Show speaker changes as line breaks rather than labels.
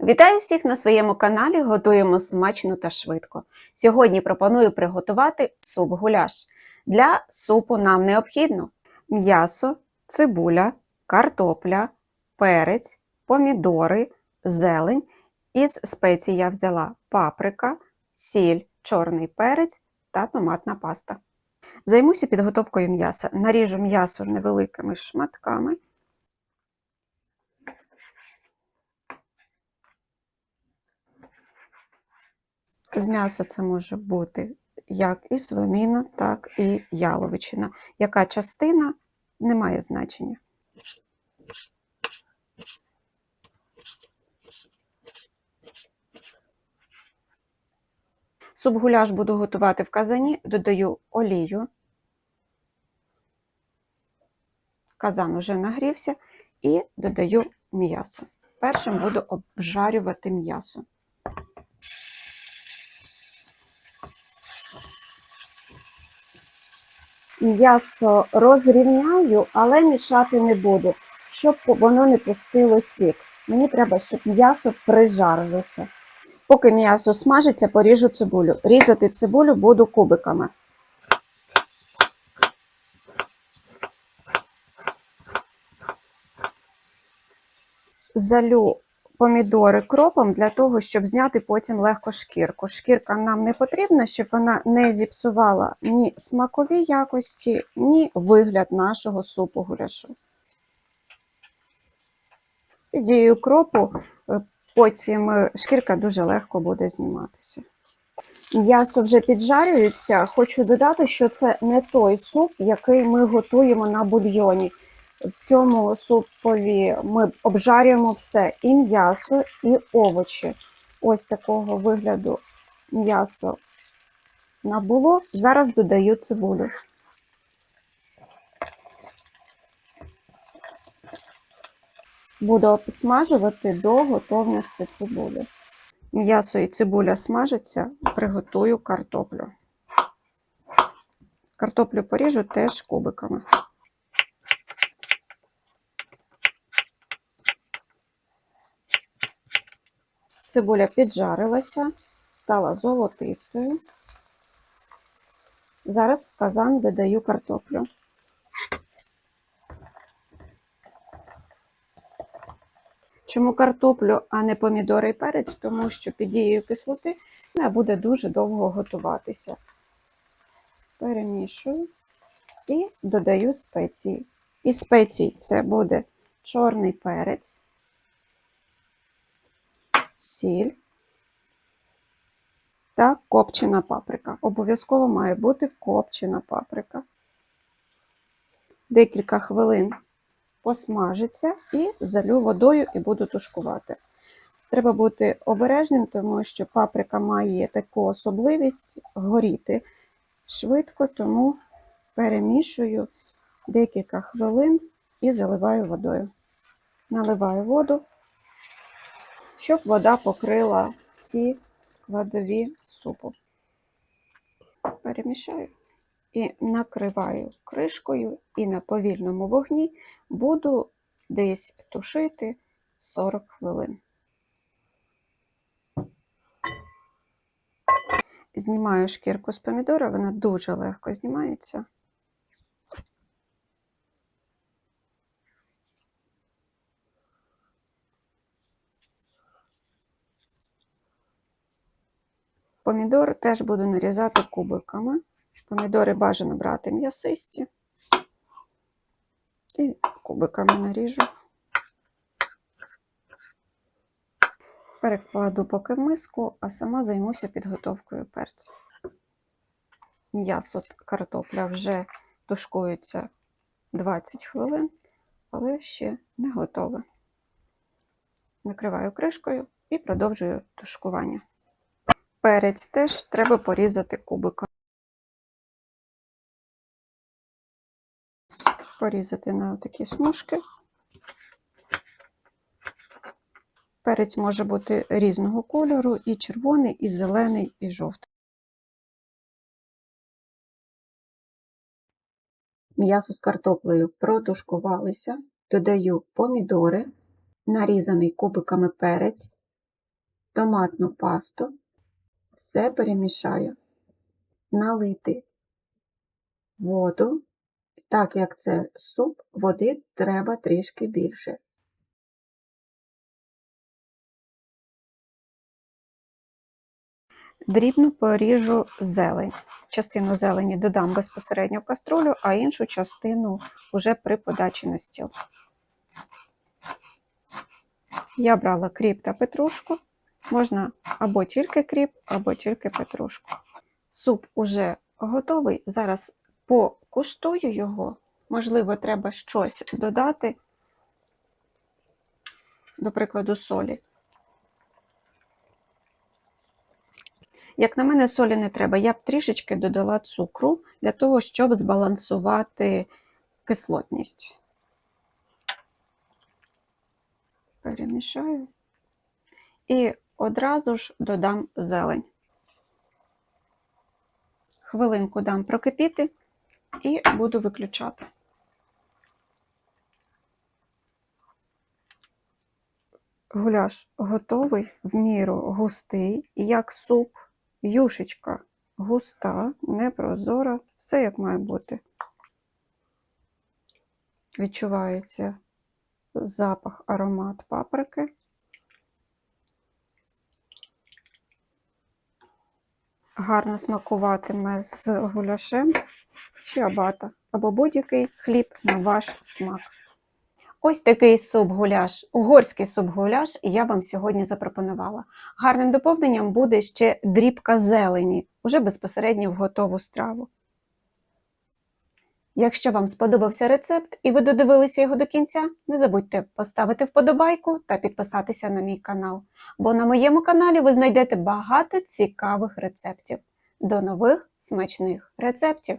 Вітаю всіх на своєму каналі. Готуємо смачно та швидко. Сьогодні пропоную приготувати суп-гуляш. Для супу нам необхідно м'ясо, цибуля, картопля, перець, помідори, зелень. Із спецій я взяла паприка, сіль, чорний перець та томатна паста. Займуся підготовкою м'яса. Наріжу м'ясо невеликими шматками. З м'яса це може бути як і свинина, так і яловичина. Яка частина не має значення. Суп-гуляш буду готувати в казані, додаю олію. Казан уже нагрівся і додаю м'ясо. Першим буду обжарювати м'ясо. М'ясо розрівняю, але мішати не буду, щоб воно не пустило сік. Мені треба, щоб м'ясо прижарилося. Поки м'ясо смажиться, поріжу цибулю. Різати цибулю буду кубиками. Залю помідори кропом для того, щоб зняти потім легко шкірку. Шкірка нам не потрібна, щоб вона не зіпсувала ні смакові якості, ні вигляд нашого супу гуляшу. Під дією кропу е, потім е, шкірка дуже легко буде зніматися. М'ясо вже піджарюється. Хочу додати, що це не той суп, який ми готуємо на бульйоні. В цьому супові ми обжарюємо все: і м'ясо, і овочі. Ось такого вигляду м'ясо набуло. Зараз додаю цибулю. Буду обсмажувати до готовності цибулі. М'ясо і цибуля смажаться, приготую картоплю. Картоплю поріжу теж кубиками. Цибуля піджарилася, стала золотистою. Зараз в казан додаю картоплю. Чому картоплю, а не помідори і перець? Тому що під дією кислоти вона буде дуже довго готуватися. Перемішую і додаю спеції. Із спецій це буде чорний перець, сіль та копчена паприка. Обов'язково має бути копчена паприка. Декілька хвилин посмажиться і залю водою і буду тушкувати. Треба бути обережним, тому що паприка має таку особливість горіти швидко, тому перемішую декілька хвилин і заливаю водою. Наливаю воду, щоб вода покрила всі складові супу. Перемішаю і накриваю кришкою, і на повільному вогні буду десь тушити 40 хвилин. Знімаю шкірку з помідора, вона дуже легко знімається. Помідор теж буду нарізати кубиками. Помідори бажано брати м'ясисті. І кубиками наріжу. Перекладу поки в миску, а сама займуся підготовкою перцю. М'ясо картопля вже тушкується 20 хвилин, але ще не готове. Накриваю кришкою і продовжую тушкування. Перець теж треба порізати кубиками. Порізати на такі смужки. Перець може бути різного кольору, і червоний, і зелений, і жовтий. М'ясо з картоплею протушкувалися. Додаю помідори, нарізаний кубиками перець, томатну пасту, все перемішаю, налити воду, так як це суп, води треба трішки більше. Дрібно поріжу зелень. Частину зелені додам безпосередньо в каструлю, а іншу частину вже при подачі на стіл. Я брала кріп та петрушку. Можна або тільки кріп, або тільки петрушку. Суп уже готовий. Зараз покуштую його. Можливо, треба щось додати, до прикладу, солі. Як на мене, солі не треба. Я б трішечки додала цукру для того, щоб збалансувати кислотність. Перемішаю. І одразу ж додам зелень. Хвилинку дам прокипіти і буду виключати. Гуляш готовий, в міру густий, як суп, юшечка густа, непрозора, все як має бути. Відчувається запах, аромат паприки. Гарно смакуватиме з гуляшем чи абата, або будь-який хліб на ваш смак. Ось такий суп-гуляш, угорський суп-гуляш я вам сьогодні запропонувала. Гарним доповненням буде ще дрібка зелені, уже безпосередньо в готову страву. Якщо вам сподобався рецепт і ви додивилися його до кінця, не забудьте поставити вподобайку та підписатися на мій канал, бо на моєму каналі ви знайдете багато цікавих рецептів. До нових смачних рецептів!